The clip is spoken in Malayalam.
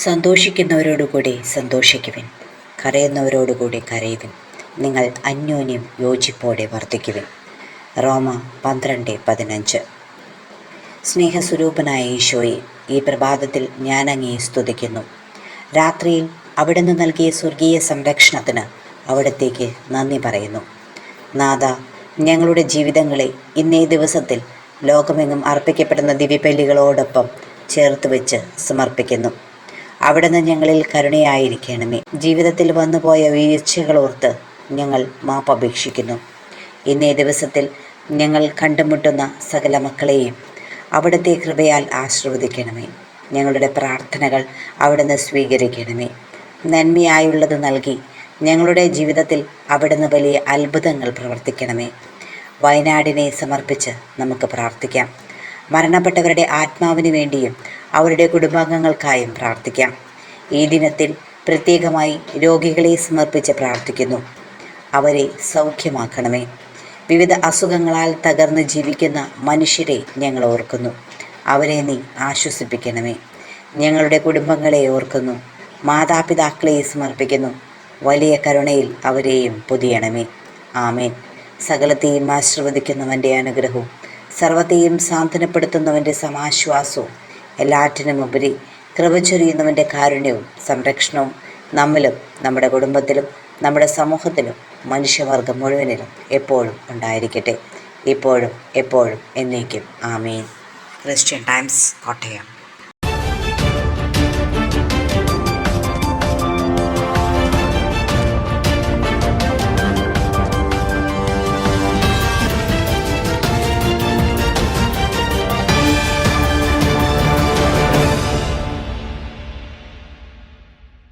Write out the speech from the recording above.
സന്തോഷിക്കുന്നവരോടുകൂടി സന്തോഷിക്കുവിൻ. കരയുന്നവരോടുകൂടി കരയുവിൻ. നിങ്ങൾ അന്യോന്യം യോജിപ്പോടെ വർദ്ധിക്കുവിൻ. റോമ പന്ത്രണ്ട് പതിനഞ്ച്. സ്നേഹസ്വരൂപനായ ഈശോയെ ഈ പ്രഭാതത്തിൽ ഞാൻ അങ്ങയെ സ്തുതിക്കുന്നു. രാത്രിയിൽ അവിടുന്ന് നൽകിയ സ്വർഗീയ സംരക്ഷണത്തിന് അവിടത്തേക്ക് നന്ദി പറയുന്നു. നാഥ ഞങ്ങളുടെ ജീവിതങ്ങളെ ഇന്നേ ദിവസത്തിൽ ലോകമെങ്ങും അർപ്പിക്കപ്പെടുന്ന ദിവ്യബലികളോടൊപ്പം ചേർത്ത് വെച്ച് സമർപ്പിക്കുന്നു. അവിടുന്ന് ഞങ്ങളിൽ കരുണയായിരിക്കണമേ. ജീവിതത്തിൽ വന്നുപോയ വീഴ്ചകളോർത്ത് ഞങ്ങൾ മാപ്പപേക്ഷിക്കുന്നു ഇന്നേ ദിവസത്തിൽ ഞങ്ങൾ കണ്ടുമുട്ടുന്ന സകല മക്കളെയും അവിടുത്തെ കൃപയാൽ ആശീർവദിക്കണമേ. ഞങ്ങളുടെ പ്രാർത്ഥനകൾ അവിടുന്ന് സ്വീകരിക്കണമേ. നന്മയായുള്ളത് നൽകി ഞങ്ങളുടെ ജീവിതത്തിൽ അവിടുന്ന് വലിയ അത്ഭുതങ്ങൾ പ്രവർത്തിക്കണമേ. വയനാടിനെ സമർപ്പിച്ച് നമുക്ക് പ്രാർത്ഥിക്കാം. മരണപ്പെട്ടവരുടെ ആത്മാവിന് വേണ്ടിയും അവരുടെ കുടുംബാംഗങ്ങൾക്കായും പ്രാർത്ഥിക്കാം. ഈ ദിനത്തിൽ പ്രത്യേകമായി രോഗികളെ സമർപ്പിച്ച് പ്രാർത്ഥിക്കുന്നു. അവരെ സൗഖ്യമാക്കണമേ. വിവിധ അസുഖങ്ങളാൽ തകർന്ന് ജീവിക്കുന്ന മനുഷ്യരെ ഞങ്ങൾ ഓർക്കുന്നു. അവരെ നീ ആശ്വസിപ്പിക്കണമേ. ഞങ്ങളുടെ കുടുംബങ്ങളെ ഓർക്കുന്നു. മാതാപിതാക്കളെ സമർപ്പിക്കുന്നു. വലിയ കരുണയിൽ അവരെയും പൊതിയണമേ. ആമേൻ. സകലത്തെയും ആശീർവദിക്കുന്നവന്റെ അനുഗ്രഹവും സർവത്തെയും സാന്ത്വനപ്പെടുത്തുന്നവന്റെ സമാശ്വാസവും എല്ലാറ്റിനുമുപരി കൃപ ചൊരിയുന്നവന്റെ കാരുണ്യവും സംരക്ഷണവും നമ്മിലും നമ്മുടെ കുടുംബത്തിലും നമ്മുടെ സമൂഹത്തിലും മനുഷ്യവർഗം മുഴുവനിലും എപ്പോഴും ഉണ്ടായിരിക്കട്ടെ. ഇപ്പോഴും എപ്പോഴും എന്നേക്കും. ആമീൻ. Christian Times Kottayam.